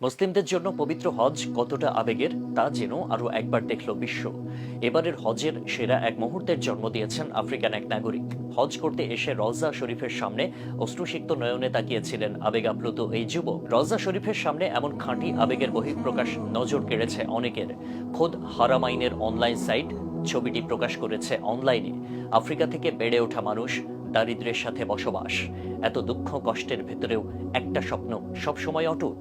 মুসলিমদের জন্য পবিত্র হজ কতটা আবেগের, তা যেন আরও একবার দেখল বিশ্ব। এবারের হজের সেরা এক মুহূর্তের জন্ম দিয়েছেন আফ্রিকান এক নাগরিক। হজ করতে এসে রওজা শরীফের সামনে অশ্রুসিক্ত নয়নে তাকিয়েছিলেন আবেগাপ্লুত এই যুবক। রওজা শরীফের সামনে এমন খাঁটি আবেগের বহিঃপ্রকাশ নজর কেড়েছে অনেকের। খোদ হারামাইনের অনলাইন সাইট ছবিটি প্রকাশ করেছে অনলাইনে। আফ্রিকা থেকে বেড়ে ওঠা মানুষ দারিদ্র্যের সাথে বসবাস। এত দুঃখ কষ্টের ভেতরেও একটা স্বপ্ন সবসময় অটুট।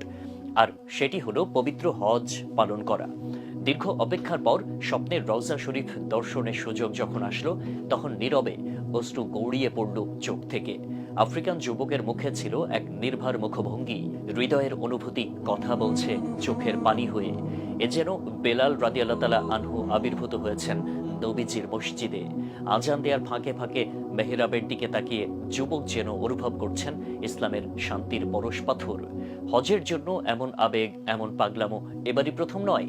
আর সেটি হলো পবিত্র হজ পালন করা। দীর্ঘ অপেক্ষার পর স্বপ্নের রওজা শরীফ দর্শনের সুযোগ যখন আসলো, তখন নীরবে অশ্রু গৌড়িয়ে পড়ল চোখ থেকে। আফ্রিকান যুবকের মুখে ছিল এক নির্ভার মুখভঙ্গি। হৃদয়ের অনুভূতি, কথা বলছে চোখের পানি হয়ে। এ যেন বেলাল রাদিয়াল্লাহ তালা আনহু আবির্ভূত হয়েছেন। নবীজির মসজিদে। আজান দেওয়ার ফাঁকে ফাঁকে মেহরাবের দিকে তাকিয়ে যুবক যেন অনুভব করছেন ইসলামের শান্তির পরশ পাথর। হজের জন্য এমন আবেগ, এমন পাগলামো এবারই প্রথম নয়।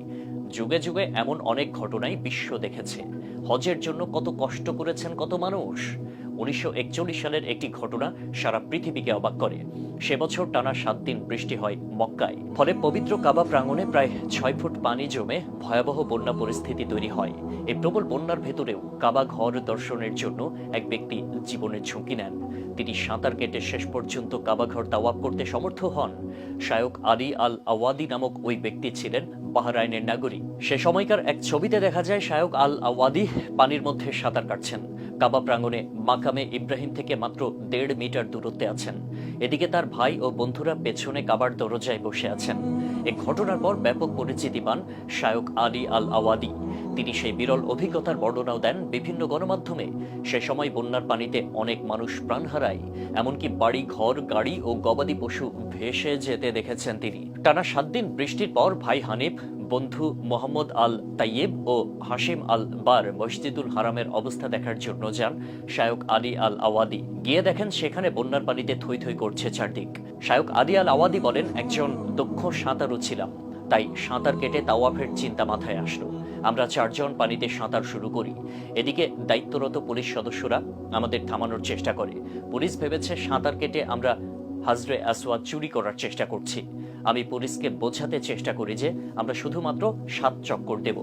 যুগে যুগে এমন অনেক ঘটনাই বিশ্ব দেখেছে। হজের জন্য কত কষ্ট করেছেন কত মানুষ। উনিশশো সালের একটি ঘটনা সারা পৃথিবীকে অবাক করে। সে বছর টানা সাত দিন বৃষ্টি হয় মক্কায়। ফলে পবিত্র কাবা প্রাঙ্গণে প্রায় ছয় ফুট পানি জমে ভয়াবহ বন্যা পরিস্থিতি তৈরি হয়। এই প্রবল বন্যার ভেতরেও কাবা ঘর দর্শনের জন্য এক ব্যক্তি জীবনের ঝুঁকি নেন। তিনি সাঁতার কেটে শেষ পর্যন্ত কাবা ঘর তাওয়াব করতে সমর্থ হন। শায়ক আলী আল আওয়াদি নামক ওই ব্যক্তি ছিলেন বাহরাইনের নাগরিক সে সময়কার এক ছবিতে দেখা যায় শায়ক আল আওয়াদি পানির মধ্যে সাঁতার কাটছেন। কাবা প্রাঙ্গনে মাকামে ইব্রাহিম থেকে মাত্র দেড় মিটার দূরত্বে আছেন। এদিকে তার ভাই ও বন্ধুরা পেছনে কাবার দরজায় বসে আছেন। এ ঘটনার পর ব্যাপক পরিচিতি পান শায়ক আলী আল আওয়াদি তিনি সেই বিরল অভিজ্ঞতার বর্ণনাও দেন বিভিন্ন গণমাধ্যমে। সে সময় বন্যার পানিতে অনেক মানুষ প্রাণ হারায়, এমনকি বাড়ি, ঘর, গাড়ি ও গবাদি পশু ভেসে যেতে দেখেছেন তিনি। টানা সাত দিন বৃষ্টির পর ভাই হানিফ, বন্ধু মোহাম্মদ আল তাইয়েব ও হাশিম আল বার মসজিদুল হারামের অবস্থা দেখার জন্য যান। শায়ক আলী আল আওয়াদি গিয়ে দেখেন সেখানে বন্যার পানিতে থই থই করছে চারদিক। শায়ক আলী আল আওয়াদি বলেন, একজন দক্ষ সাঁতারু ছিলাম। তাই সাঁতার কেটে তাওয়াফের চিন্তা মাথায় আসলো। আমরা চারজন পানিতে সাঁতার শুরু করি। এদিকে দায়িত্বরত পুলিশ সদস্যরা আমাদের থামানোর চেষ্টা করে। পুলিশ ভেবেছে সাঁতার কেটে আমরা হাজরে আসওয়াদ চুরি করার চেষ্টা করছি। আমি পুলিশকে বোঝাতে চেষ্টা করি যে আমরা শুধুমাত্র সাত চক্কর দেব।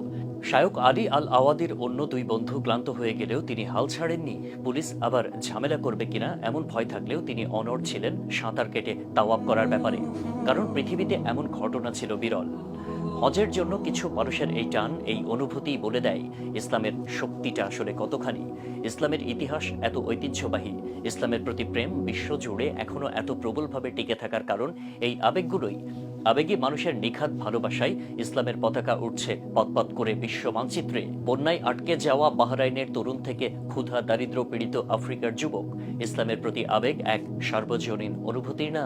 শায়ক আলী আল আওয়াদির অন্য দুই বন্ধু ক্লান্ত হয়ে গেলেও তিনি হাল ছাড়েননি। পুলিশ আবার ঝামেলা করবে কিনা এমন ভয় থাকলেও তিনি অনড় ছিলেন সাঁতার কেটে তাওয়াব করার ব্যাপারে, কারণ পৃথিবীতে এমন ঘটনা ছিল বিরল। হজের জন্য কিছু মানুষের এই টান, এই অনুভূতি বলে দেয়, ইসলামের শক্তিটা আসলে কতখানি? ইসলামের ইতিহাস এত ঐতিহ্যবাহী, ইসলামের প্রতি প্রেম বিশ্ব জুড়ে এখনও এত প্রবলভাবে টিকে থাকার কারণ এই আবেগগুলোই। আবেগী মানুষের নিখাত ভালোবাসায় ইসলামের পতাকা উঠছে পতপত করে বিশ্ব মানচিত্রে বন্যায় আটকে যাওয়া বাহরাইনের তরুণ থেকে ক্ষুধা দারিদ্র পীড়িত আফ্রিকার যুবক। ইসলামের প্রতি আবেগ এক সার্বজনীন অনুভূতির নাম।